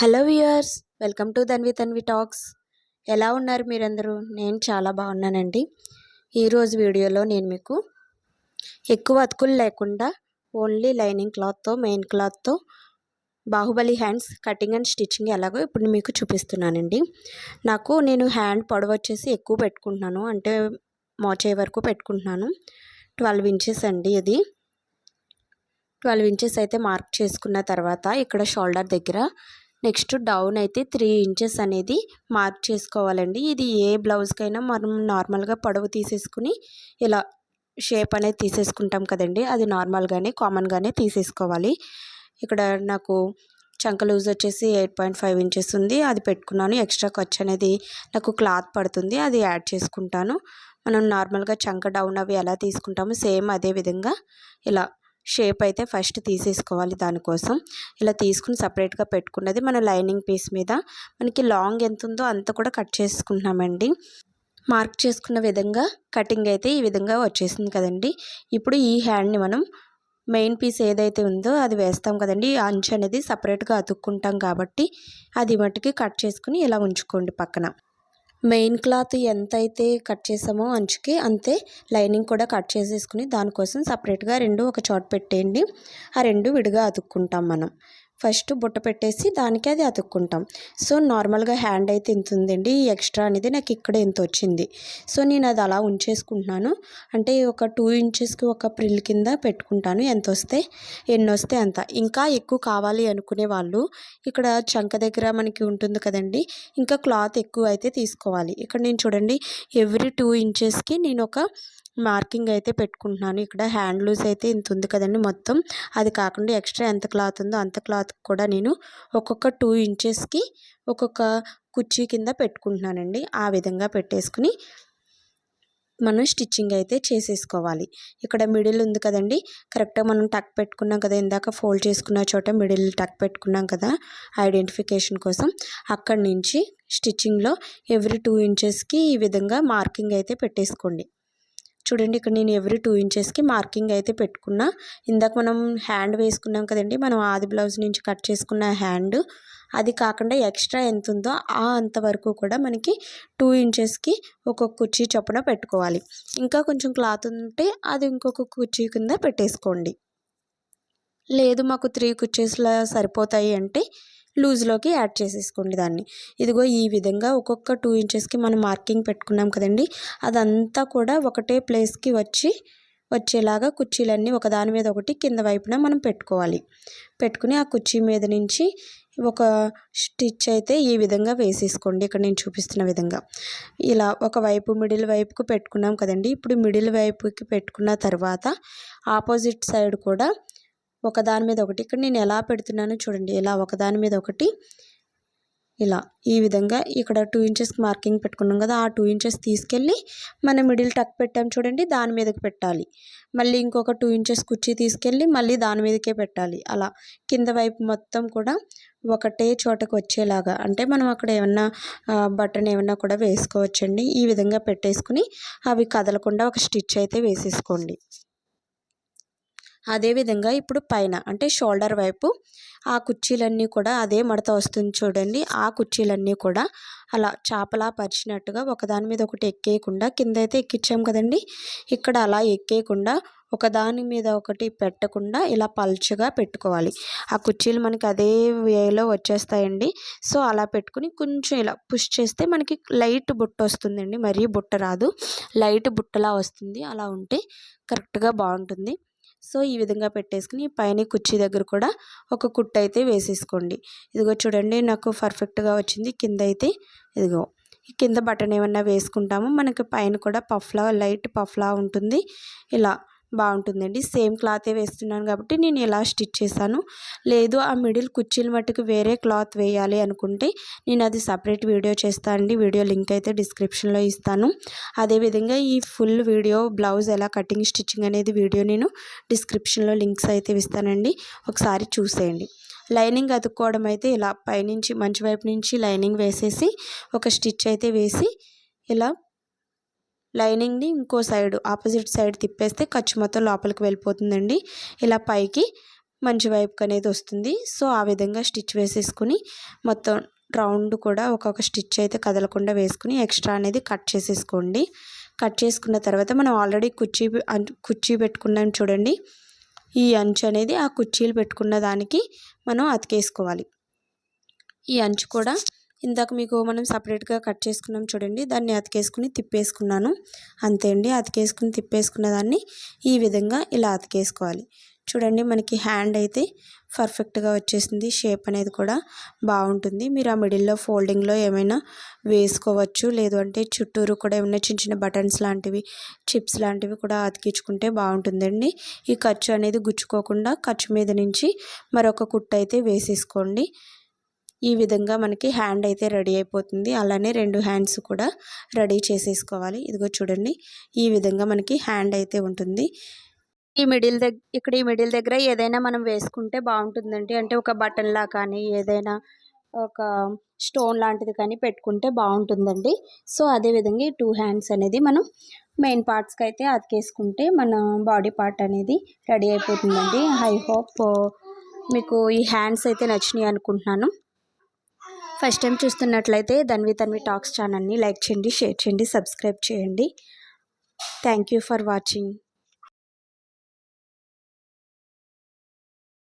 Hello viewers welcome to Dhanvi Tanvi talks. ఎలా ఉన్నారు మీరందరూ? నేను చాలా బాగున్నానండి. ఈరోజు వీడియోలో నేను మీకు ఎక్కువ అతుకులు లేకుండా ఓన్లీ లైనింగ్ క్లాత్తో మెయిన్ క్లాత్తో Baahubali hands cutting and stitching ఎలాగో ఇప్పుడు మీకు చూపిస్తున్నానండి. నాకు నేను హ్యాండ్ పొడవు వచ్చేసి ఎక్కువ పెట్టుకుంటున్నాను. అంటే మోచే వరకు పెట్టుకుంటున్నాను. ట్వెల్వ్ ఇంచెస్ అండి ఇది. ట్వెల్వ్ ఇంచెస్ అయితే మార్క్ చేసుకున్న తర్వాత ఇక్కడ షోల్డర్ దగ్గర నెక్స్ట్ డౌన్ అయితే త్రీ ఇంచెస్ అనేది మార్క్ చేసుకోవాలండి. ఇది ఏ బ్లౌజ్కైనా మనం నార్మల్గా పొడవు తీసేసుకుని ఇలా షేప్ అనేది తీసేసుకుంటాం కదండి. అది నార్మల్గానే కామన్గానే తీసేసుకోవాలి. ఇక్కడ నాకు చంక లూజ్ వచ్చేసి ఎయిట్ పాయింట్ ఫైవ్ ఇంచెస్ ఉంది. అది పెట్టుకున్నాను. ఎక్స్ట్రా ఖర్చు అనేది నాకు క్లాత్ పడుతుంది. అది యాడ్ చేసుకుంటాను. మనం నార్మల్గా చంక డౌన్ అవి ఎలా తీసుకుంటామో సేమ్ అదే విధంగా ఇలా షేప్ అయితే ఫస్ట్ తీసేసుకోవాలి దానికోసం. ఇలా తీసుకుని సపరేట్గా పెట్టుకున్నది మన లైనింగ్ పీస్ మీద. మనకి లాంగ్ ఎంత ఉందో అంత కూడా కట్ చేసుకుంటున్నామండి. మార్క్ చేసుకున్న విధంగా కటింగ్ అయితే ఈ విధంగా వచ్చేసింది కదండి. ఇప్పుడు ఈ హ్యాండ్ని మనం మెయిన్ పీస్ ఏదైతే ఉందో అది వేస్తాం కదండి. అంచు అనేది సపరేట్గా అతుక్కుంటాం కాబట్టి అది మట్టుకి కట్ చేసుకుని ఇలా ఉంచుకోండి పక్కన. మెయిన్ క్లాత్ ఎంత అయితే కట్ చేసామో అంచుకి అంతే లైనింగ్ కూడా కట్ చేసేసుకుని దానికోసం సపరేట్గా రెండు ఒక చోట పెట్టేయండి. ఆ రెండు విడిగా అతుక్కుంటాం మనం. ఫస్ట్ బుట్ట పెట్టేసి దానికి అది అతుక్కుంటాం. సో నార్మల్గా హ్యాండ్ అయితే ఇంత ఉందండి. ఈ ఎక్స్ట్రా అనేది నాకు ఇక్కడ ఎంత వచ్చింది. సో నేను అది అలా ఉంచేసుకుంటున్నాను. అంటే ఒక టూ ఇంచెస్కి ఒక ప్రిల్ కింద పెట్టుకుంటాను. ఎంత వస్తే ఎన్ని వస్తే అంత. ఇంకా ఎక్కువ కావాలి అనుకునే వాళ్ళు ఇక్కడ చంక దగ్గర మనకి ఉంటుంది కదండి. ఇంకా క్లాత్ ఎక్కువ అయితే తీసుకోవాలి. ఇక్కడ నేను చూడండి ఎవ్రీ టూ ఇంచెస్కి నేను ఒక మార్కింగ్ అయితే పెట్టుకుంటున్నాను. ఇక్కడ హ్యాండ్ లూజ్ అయితే ఇంత ఉంది కదండి మొత్తం. అది కాకుండా ఎక్స్ట్రా ఎంత క్లాత్ ఉందో అంత క్లాత్ కూడా నేను ఒక్కొక్క టూ ఇంచెస్కి ఒక్కొక్క కుర్చీ కింద పెట్టుకుంటున్నానండి. ఆ విధంగా పెట్టేసుకుని మనం స్టిచ్చింగ్ అయితే చేసేసుకోవాలి. ఇక్కడ మిడిల్ ఉంది కదండి. కరెక్ట్గా మనం టక్ పెట్టుకున్నాం కదా ఇందాక ఫోల్డ్ చేసుకున్న చోట మిడిల్ టక్ పెట్టుకున్నాం కదా ఐడెంటిఫికేషన్ కోసం అక్కడి నుంచి స్టిచ్చింగ్లో ఎవ్రీ టూ ఇంచెస్కి ఈ విధంగా మార్కింగ్ అయితే పెట్టేసుకోండి. చూడండి ఇక్కడ నేను ఎవ్రీ టూ ఇంచెస్కి మార్కింగ్ అయితే పెట్టుకున్నా. ఇందాక మనం హ్యాండ్ వేసుకున్నాం కదండి మనం ఆది బ్లౌజ్ నుంచి కట్ చేసుకున్న హ్యాండ్ అది కాకుండా ఎక్స్ట్రా ఎంత ఉందో ఆ అంతవరకు కూడా మనకి టూ ఇంచెస్కి ఒక్కొక్క కుర్చీ చొప్పున పెట్టుకోవాలి. ఇంకా కొంచెం క్లాత్ ఉంటే అది ఇంకొక కుర్చీ కింద పెట్టేసుకోండి. లేదు మాకు త్రీ కుర్చీస్లా సరిపోతాయి అంటే లూజ్లోకి యాడ్ చేసేసుకోండి దాన్ని. ఇదిగో ఈ విధంగా ఒక్కొక్క టూ ఇంచెస్కి మనం మార్కింగ్ పెట్టుకున్నాం కదండి అదంతా కూడా ఒకటే ప్లేస్కి వచ్చి వచ్చేలాగా కుర్చీలన్నీ ఒకదాని మీద ఒకటి కింద వైపున మనం పెట్టుకోవాలి. పెట్టుకుని ఆ కుర్చీ మీద నుంచి ఒక స్టిచ్ అయితే ఈ విధంగా వేసేసుకోండి. ఇక్కడ నేను చూపిస్తున్న విధంగా. ఇలా ఒక వైపు మిడిల్ వైపుకు పెట్టుకున్నాం కదండి ఇప్పుడు మిడిల్ వైపుకి పెట్టుకున్న తర్వాత ఆపోజిట్ సైడ్ కూడా ఒకదాని మీద ఒకటి. ఇక్కడ నేను ఎలా పెడుతున్నానో చూడండి. ఇలా ఒకదాని మీద ఒకటి. ఇలా. ఈ విధంగా ఇక్కడ టూ ఇంచెస్ మార్కింగ్ పెట్టుకున్నాం కదా. ఆ టూ ఇంచెస్ తీసుకెళ్ళి మనం మిడిల్ టక్ పెట్టాం చూడండి. దాని మీదకి పెట్టాలి. మళ్ళీ ఇంకొక టూ ఇంచెస్ కుర్చీ తీసుకెళ్ళి మళ్ళీ దాని మీదకే పెట్టాలి. అలా. కింద వైపు మొత్తం కూడా ఒకటే చోటకు వచ్చేలాగా. అంటే మనం అక్కడ ఏమన్నా బటన్ ఏమన్నా కూడా వేసుకోవచ్చండి. ఈ విధంగా పెట్టేసుకుని అవి కదలకుండా ఒక స్టిచ్ అయితే వేసేసుకోండి. అదేవిధంగా ఇప్పుడు పైన అంటే షోల్డర్ వైపు ఆ కుర్చీలన్నీ కూడా అదే మడత వస్తుంది చూడండి. ఆ కుర్చీలన్నీ కూడా అలా చేపలా పరిచినట్టుగా ఒకదాని మీద ఒకటి ఎక్కేయకుండా కింద అయితే ఎక్కించాం కదండి. ఇక్కడ అలా ఎక్కేయకుండా ఒకదాని మీద ఒకటి పెట్టకుండా ఇలా పల్చగా పెట్టుకోవాలి. ఆ కుర్చీలు మనకి అదే వేలో వచ్చేస్తాయండి. సో అలా పెట్టుకుని కొంచెం ఇలా పుష్ చేస్తే మనకి లైట్ బుట్ట వస్తుందండి. మరీ బుట్ట రాదు. లైట్ బుట్టలా వస్తుంది. అలా ఉంటే కరెక్ట్గా బాగుంటుంది. సో ఈ విధంగా పెట్టేసుకుని పైన కుర్చీ దగ్గర కూడా ఒక కుట్టు అయితే వేసేసుకోండి. ఇదిగో చూడండి నాకు పర్ఫెక్ట్గా వచ్చింది. కింద అయితే ఇదిగో కింద బటన్ ఏమన్నా వేసుకుంటాము మనకి పైన కూడా పఫ్లా లైట్ పఫ్లా ఉంటుంది. ఇలా బాగుంటుందండి. సేమ్ క్లాతే వేస్తున్నాను కాబట్టి నేను ఇలా స్టిచ్ చేశాను. లేదు ఆ మిడిల్ కుర్చీల మట్టుకు వేరే క్లాత్ వేయాలి అనుకుంటే నేను అది సపరేట్ వీడియో చేస్తానండి వీడియో లింక్ అయితే డిస్క్రిప్షన్లో ఇస్తాను. అదేవిధంగా ఈ ఫుల్ వీడియో బ్లౌజ్ ఎలా కటింగ్ స్టిచ్చింగ్ అనేది వీడియో నేను డిస్క్రిప్షన్లో లింక్స్ అయితే ఇస్తానండి. ఒకసారి చూసేయండి. లైనింగ్ అతుక్కోవడం అయితే ఇలా పైనుంచి మంచి వైపు నుంచి లైనింగ్ వేసేసి ఒక స్టిచ్ అయితే వేసి ఇలా లైనింగ్ని ఇంకో సైడ్ ఆపోజిట్ సైడ్ తిప్పేస్తే ఖర్చు మొత్తం లోపలికి వెళ్ళిపోతుందండి. ఇలా పైకి మంచి వైపుకి అనేది వస్తుంది. సో ఆ విధంగా స్టిచ్ వేసేసుకుని మొత్తం రౌండ్ కూడా ఒక్కొక్క స్టిచ్ అయితే కదలకుండా వేసుకుని ఎక్స్ట్రా అనేది కట్ చేసేసుకోండి. కట్ చేసుకున్న తర్వాత మనం ఆల్రెడీ కుర్చీ కుర్చీ పెట్టుకున్నాం చూడండి. ఈ అంచు అనేది ఆ కుర్చీలు పెట్టుకున్న దానికి మనం అతికేసుకోవాలి. ఈ అంచు కూడా ఇందాక మీకు మనం సపరేట్గా కట్ చేసుకున్నాం చూడండి దాన్ని అతికేసుకుని తిప్పేసుకున్నాను. అంతే అండి అతికేసుకుని తిప్పేసుకున్న దాన్ని ఈ విధంగా ఇలా అతికేసుకోవాలి. చూడండి మనకి హ్యాండ్ అయితే పర్ఫెక్ట్గా వచ్చేసింది షేప్ అనేది కూడా బాగుంటుంది. మీరు ఆ మిడిల్లో ఫోల్డింగ్లో ఏమైనా వేసుకోవచ్చు లేదు అంటే చుట్టూరు కూడా ఏమైనా చిన్న చిన్న బటన్స్ లాంటివి చిప్స్ లాంటివి కూడా అతికించుకుంటే బాగుంటుందండి. ఈ ఖర్చు అనేది గుచ్చుకోకుండా ఖర్చు మీద నుంచి మరొక కుట్టు అయితే వేసేసుకోండి. ఈ విధంగా మనకి హ్యాండ్ అయితే రెడీ అయిపోతుంది. అలానే రెండు హ్యాండ్స్ కూడా రెడీ చేసేసుకోవాలి. ఇదిగో చూడండి. ఈ విధంగా మనకి హ్యాండ్ అయితే ఉంటుంది. ఈ మిడిల్ దగ్గర ఇక్కడ ఈ మిడిల్ దగ్గర ఏదైనా మనం వేసుకుంటే బాగుంటుందండి. అంటే ఒక బటన్లా కానీ ఏదైనా ఒక స్టోన్ లాంటిది కానీ పెట్టుకుంటే బాగుంటుందండి. సో అదేవిధంగా ఈ టూ హ్యాండ్స్ అనేది మనం మెయిన్ పార్ట్స్కి అయితే అతికేసుకుంటే మన బాడీ పార్ట్ అనేది రెడీ అయిపోతుందండి. ఐ హోప్ uh, మీకు ఈ హ్యాండ్స్ అయితే నచ్చినాయి అనుకుంటున్నాను. ఫస్ట్ టైం చూస్తున్నట్లయితే ధన్వి తన్వి టాక్స్ ఛానల్ని లైక్ చేయండి షేర్ చేయండి సబ్స్క్రైబ్ చేయండి. Thank you for watching